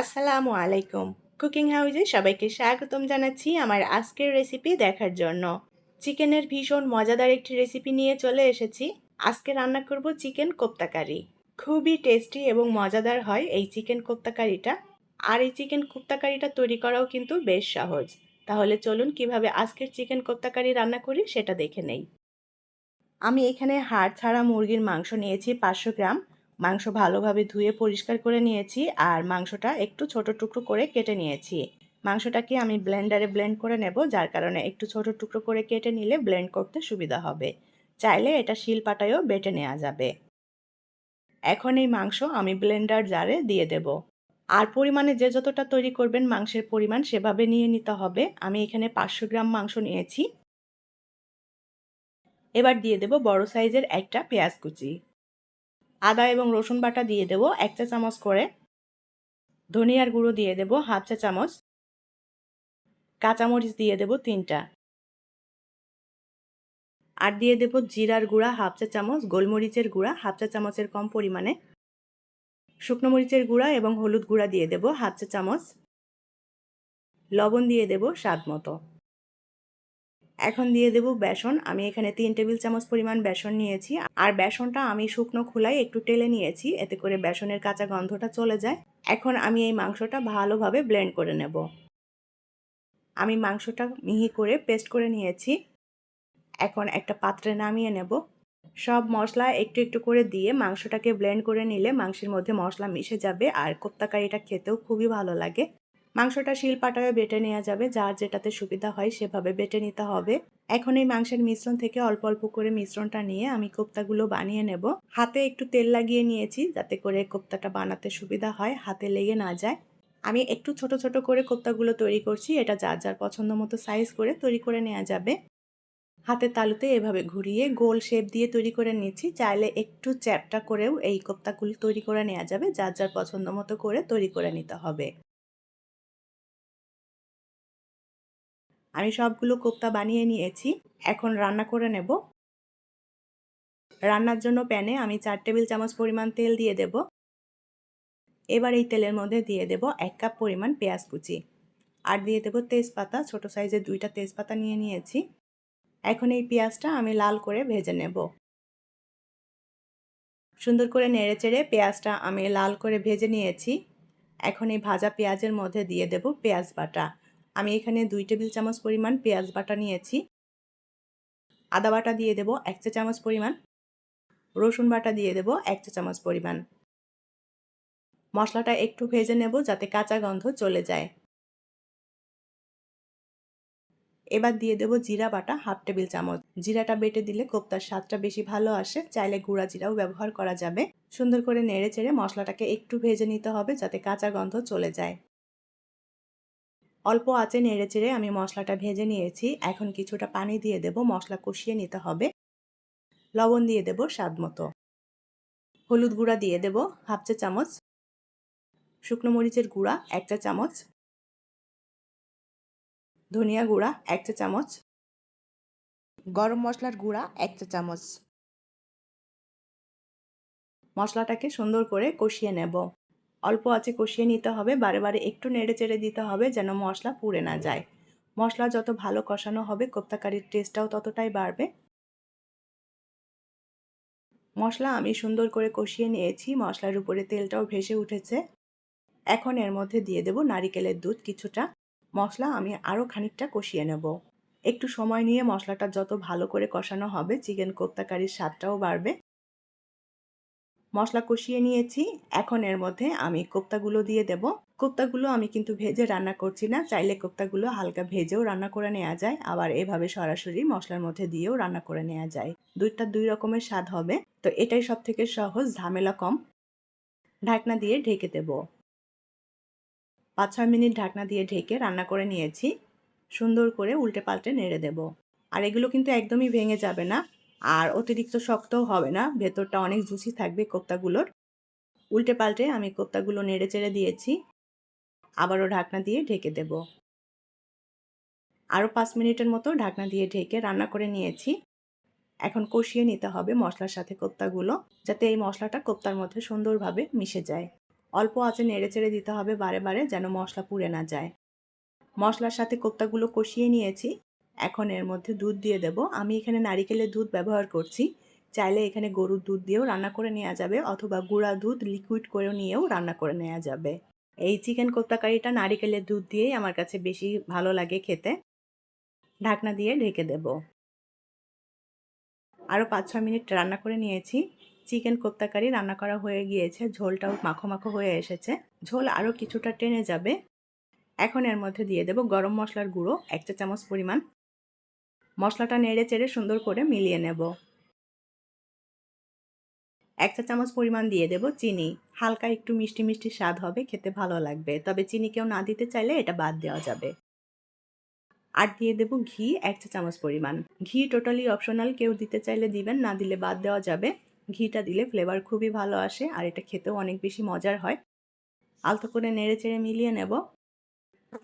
আসসালামু আলাইকুম। কুকিং হাউজে সবাইকে স্বাগতম জানাচ্ছি আমার আজকের রেসিপি দেখার জন্য। চিকেনের ভীষণ মজাদার একটি রেসিপি নিয়ে চলে এসেছি। আজকে রান্না করব চিকেন কোপ্তা কারি। খুবই টেস্টি এবং মজাদার হয় এই চিকেন কোপ্তা কারিটা। আর এই চিকেন কোপ্তা কারিটা তৈরি করাও কিন্তু বেশ সহজ। তাহলে চলুন কীভাবে আজকের চিকেন কোপ্তা কারি রান্না করি সেটা দেখে নেই। আমি এখানে হাড় ছাড়া মুরগির মাংস নিয়েছি পাঁচশো গ্রাম। মাংস ভালোভাবে ধুয়ে পরিষ্কার করে নিয়েছি আর মাংসটা একটু ছোট টুকরো করে কেটে নিয়েছি। মাংসটাকে আমি ব্লেন্ডারে ব্লেন্ড করে নেব, যার কারণে একটু ছোট টুকরো করে কেটে নিলে ব্লেন্ড করতে সুবিধা হবে। চাইলে এটা শিল পাটায়ও বেটে নেওয়া যাবে। এখন এই মাংস আমি ব্লেন্ডার জারে দিয়ে দেব। আর পরিমাণে যে যতটা তৈরি করবেন মাংসের পরিমাণ সেভাবে নিয়ে নিতে হবে। আমি এখানে পাঁচশো গ্রাম মাংস নিয়েছি। এবার দিয়ে দেব বড় সাইজের একটা পেঁয়াজ কুচি। আদা এবং রসুন বাটা দিয়ে দেব এক চা চামচ করে। ধনিয়ার গুঁড়ো দিয়ে দেব হাফ চা চামচ। কাঁচামরিচ দিয়ে দেব তিনটা। আর দিয়ে দেব জিরার গুঁড়া হাফ চা চামচ, গোলমরিচের গুঁড়া হাফ চা চামচের কম পরিমাণে। শুকনো মরিচের গুঁড়া এবং হলুদ গুঁড়া দিয়ে দেব হাফ চা চামচ। লবণ দিয়ে দেব স্বাদ মতো। এখন দিয়ে দেব বেসন। আমি এখানে তিন টেবিল চামচ পরিমাণ বেসন নিয়েছি। আর বেসনটা আমি শুকনো খোলায় একটু টেলে নিয়েছি, এতে করে বেসনের কাঁচা গন্ধটা চলে যায়। এখন আমি এই মাংসটা ভালোভাবে ব্লেন্ড করে নেব। আমি মাংসটা মিহি করে পেস্ট করে নিয়েছি। এখন একটা পাত্রে নামিয়ে নেব। সব মশলা একটু একটু করে দিয়ে মাংসটাকে ব্লেন্ড করে নিলে মাংসের মধ্যে মশলা মিশে যাবে, আর কোপ্তাকারিটা খেতেও খুবই ভালো লাগে। মাংসটা শিলপাটায় বেটে নেওয়া যাবে, যার যেটাতে সুবিধা হয় সেভাবে বেটে নিতে হবে। এখন এই মাংসের মিশ্রণ থেকে অল্প অল্প করে মিশ্রণটা নিয়ে আমি কোপ্তাগুলো বানিয়ে নেব। হাতে একটু তেল লাগিয়ে নিয়েছি, যাতে করে কোপ্তাটা বানাতে সুবিধা হয়, হাতে লেগে না যায়। আমি একটু ছোট ছোট করে কোপ্তাগুলো তৈরি করছি, এটা যার যার পছন্দ মতো সাইজ করে তৈরি করে নেওয়া যাবে। হাতের তালুতে এভাবে ঘুরিয়ে গোল শেপ দিয়ে তৈরি করে নিচ্ছি, চাইলে একটু চ্যাপটা করেও এই কোপ্তাগুলো তৈরি করে নেওয়া যাবে, যার যার পছন্দ মতো করে তৈরি করে নিতে হবে। আমি সবগুলো কোপ্তা বানিয়ে নিয়েছি। এখন রান্না করে নেব। রান্নার জন্য প্যানে আমি চার টেবিল চামচ পরিমাণ তেল দিয়ে দেব। এবার এই তেলের মধ্যে দিয়ে দেব এক কাপ পরিমাণ পেঁয়াজ কুচি। আর দিয়ে দেব তেজপাতা, ছোট সাইজের দুইটা তেজপাতা নিয়ে নিয়েছি। এখন এই পেঁয়াজটা আমি লাল করে ভেজে নেব। সুন্দর করে নেড়ে চেড়ে পেঁয়াজটা আমি লাল করে ভেজে নিয়েছি। এখন এই ভাজা পেঁয়াজের মধ্যে দিয়ে দেব পেঁয়াজ বাটা। আমি এখানে দুই টেবিল চামচ পরিমাণ পেঁয়াজ বাটা নিয়েছি। আদা বাটা দিয়ে দেব এক চা চামচ পরিমাণ। রসুন বাটা দিয়ে দেব এক চা চামচ পরিমাণ। মশলাটা একটু ভেজে নেব যাতে কাঁচা গন্ধ চলে যায়। এবার দিয়ে দেব জিরা বাটা হাফ টেবিল চামচ। জিরাটা বেটে দিলে কোপ্তার স্বাদটা বেশি ভালো আসে, চাইলে গুঁড়া জিরাও ব্যবহার করা যাবে। সুন্দর করে নেড়ে চেড়ে মশলাটাকে একটু ভেজে নিতে হবে যাতে কাঁচা গন্ধ চলে যায়। অল্প আঁচে নেড়ে চেড়ে আমি মশলাটা ভেজে নিয়েছি। এখন কিছুটা পানি দিয়ে দেব, মশলা কষিয়ে নিতে হবে। লবণ দিয়ে দেব স্বাদ মতো। হলুদ গুঁড়া দিয়ে দেব হাফ চা চামচ। শুকনো মরিচের গুঁড়া এক চা চামচ। ধনিয়া গুঁড়া এক চা চামচ। গরম মশলার গুঁড়া এক চা চামচ। মশলাটাকে সুন্দর করে কষিয়ে নেব। অল্প আছে কষিয়ে নিতে হবে, বারে বারে একটু নেড়ে চেড়ে দিতে হবে যেন মশলা পুড়ে না যায়। মশলা যত ভালো কষানো হবে, কোপ্তাকারির টেস্টটাও ততটাই বাড়বে। মশলা আমি সুন্দর করে কষিয়ে নিয়েছি, মশলার উপরে তেলটাও ভেসে উঠেছে। এখন এর মধ্যে দিয়ে দেব নারিকেলের দুধ কিছুটা। মশলা আমি আরও খানিকটা কষিয়ে নেব। একটু সময় নিয়ে মশলাটা যত ভালো করে কষানো হবে, চিকেন কোপ্তাকারির স্বাদটাও বাড়বে। মশলা কষিয়ে নিয়েছি। এখন এর মধ্যে আমি কোপ্তাগুলো দিয়ে দেব। কোপ্তাগুলো আমি কিন্তু ভেজে রান্না করছি না। চাইলে কোপ্তাগুলো হালকা ভেজেও রান্না করে নেওয়া যায়। আবার এভাবে সরাসরি মশলার মধ্যে দিয়েও রান্না করে নেওয়া যায়। দুইটা দুই রকমের স্বাদ হবে। তো এটাই সব থেকে সহজ, ঝামেলা কম। ঢাকনা দিয়ে ঢেকে দেব। পাঁচ ছয় মিনিট ঢাকনা দিয়ে ঢেকে রান্না করে নিয়েছি। সুন্দর করে উল্টে পাল্টে নেড়ে দেব। আর এগুলো কিন্তু একদমই ভেঙে যাবে না। আর অতিরিক্ত শক্তও হবে না। ভেতরটা অনেক জুসি থাকবে কোপ্তাগুলোর। উল্টে পাল্টে আমি কোপ্তাগুলো নেড়ে চেড়ে দিয়েছি। আবারও ঢাকনা দিয়ে ঢেকে দেব। আরও পাঁচ মিনিটের মতো ঢাকনা দিয়ে ঢেকে রান্না করে নিয়েছি। এখন কষিয়ে নিতে হবে মশলার সাথে কোপ্তাগুলো, যাতে এই মশলাটা কোপ্তার মধ্যে সুন্দরভাবে মিশে যায়। অল্প আঁচে নেড়ে চেড়ে দিতে হবে বারে বারে যেন মশলা পুড়ে না যায়। মশলার সাথে কোপ্তাগুলো কষিয়ে নিয়েছি। এখন এর মধ্যে দুধ দিয়ে দেব। আমি এখানে নারিকেলের দুধ ব্যবহার করছি। চাইলে এখানে গরুর দুধ দিয়েও রান্না করে নেওয়া যাবে অথবা গুঁড়া দুধ লিকুইড করেও নিয়েও রান্না করে নেওয়া যাবে। এই চিকেন কোপ্তাকারিটা নারিকেলের দুধ দিয়েই আমার কাছে বেশি ভালো লাগে খেতে। ঢাকনা দিয়ে ঢেকে দেব। আরও পাঁচ ছ মিনিট রান্না করে নিয়েছি। চিকেন কোপ্তা কারি রান্না করা হয়ে গিয়েছে। ঝোলটাও মাখো মাখো হয়ে এসেছে। ঝোল আরও কিছুটা টেনে যাবে। এখন এর মধ্যে দিয়ে দেব গরম মশলার গুঁড়ো, এক চা চামচ পরিমাণ। মশলাটা নেড়ে চেড়ে সুন্দর করে মিলিয়ে নেব। এক চা চামচ পরিমাণ দিয়ে দেব চিনি। হালকা একটু মিষ্টি মিষ্টি স্বাদ হবে, খেতে ভালো লাগবে। তবে চিনি কেউ না দিতে চাইলে এটা বাদ দেওয়া যাবে। আর দিয়ে দেব ঘি, এক চা চামচ পরিমাণ। ঘি টোটালি অপশনাল, কেউ দিতে চাইলে দিবেন, না দিলে বাদ দেওয়া যাবে। ঘিটা দিলে ফ্লেভার খুবই ভালো আসে, আর এটা খেতেও অনেক বেশি মজার হয়। আলতো করে নেড়ে চেড়ে মিলিয়ে নেব।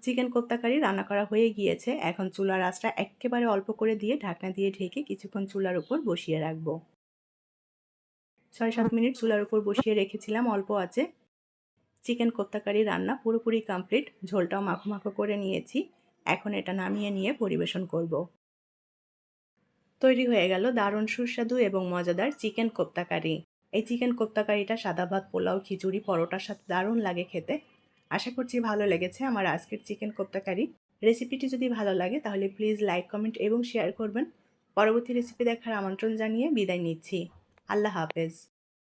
চিকেন কোপ্তা কারি রান্না করা হয়ে গিয়েছে। এখন চুলার আঁচটা একেবারে অল্প করে দিয়ে ঢাকনা দিয়ে ঢেকে কিছুক্ষণ চুলার উপর বসিয়ে রাখব। ছয় সাত মিনিট চুলার উপর বসিয়ে রেখেছিলাম, অল্প আছে। চিকেন কোপ্তা কারি রান্না পুরোপুরি কমপ্লিট, ঝোলটাও মাখো মাখো করে নিয়েছি। এখন এটা নামিয়ে নিয়ে পরিবেশন করব। তৈরি হয়ে গেল দারুণ সুস্বাদু এবং মজাদার চিকেন কোপ্তা কারি এই চিকেন কোপ্তা কারিটা সাদা ভাত পোলাও, খিচুড়ি, পরোটার সাথে দারুণ লাগে খেতে। আশা করছি ভালো লেগেছে আমার আজকের চিকেন কোপ্তা কারি রেসিপিটি যদি ভালো লাগে তাহলে প্লিজ লাইক, কমেন্ট এবং শেয়ার করবেন। পরবর্তী রেসিপি দেখার আমন্ত্রণ জানিয়ে বিদায় নিচ্ছি। আল্লাহ হাফেজ।